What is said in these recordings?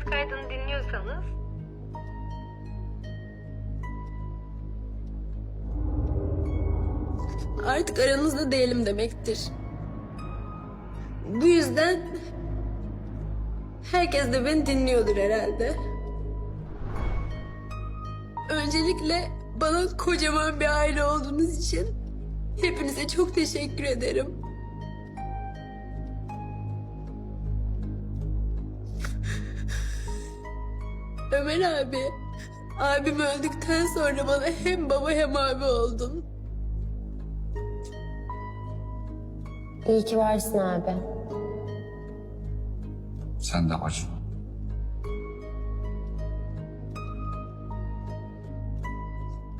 ses kaydını dinliyorsanız Artık aranızda değilim demektir. Bu yüzden herkes de beni dinliyordur herhalde. Öncelikle bana kocaman bir aile olduğunuz için hepinize çok teşekkür ederim. Ömer abi, abim öldükten sonra bana hem baba hem abi oldun. İyi ki varsın abi. Sen de acı.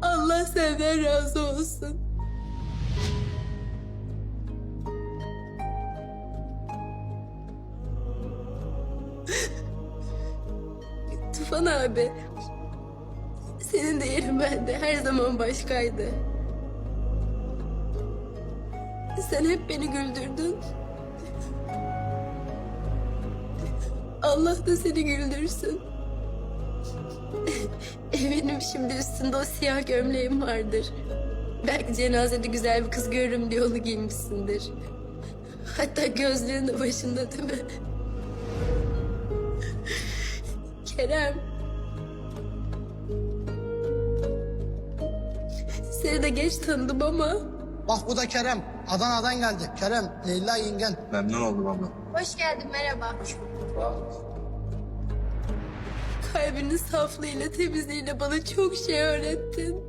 Allah senden razı olsun. Tufan abi. Senin de yerin bende her zaman başkaydı. Sen hep beni güldürdün. Allah da seni güldürsün. Eminim şimdi üstünde o siyah gömleğim vardır. Belki cenazede güzel bir kız görürüm diye onu giymişsindir. Hatta gözlüğün de başında değil mi? Kerem. Seni de geç tanıdım ama Bak bu da Kerem. Adana'dan geldi. Kerem, Leyla yengen. Memnun oldum abla. Hoş geldin, merhaba. Kalbinin saflığıyla, temizliğiyle bana çok şey öğrettin.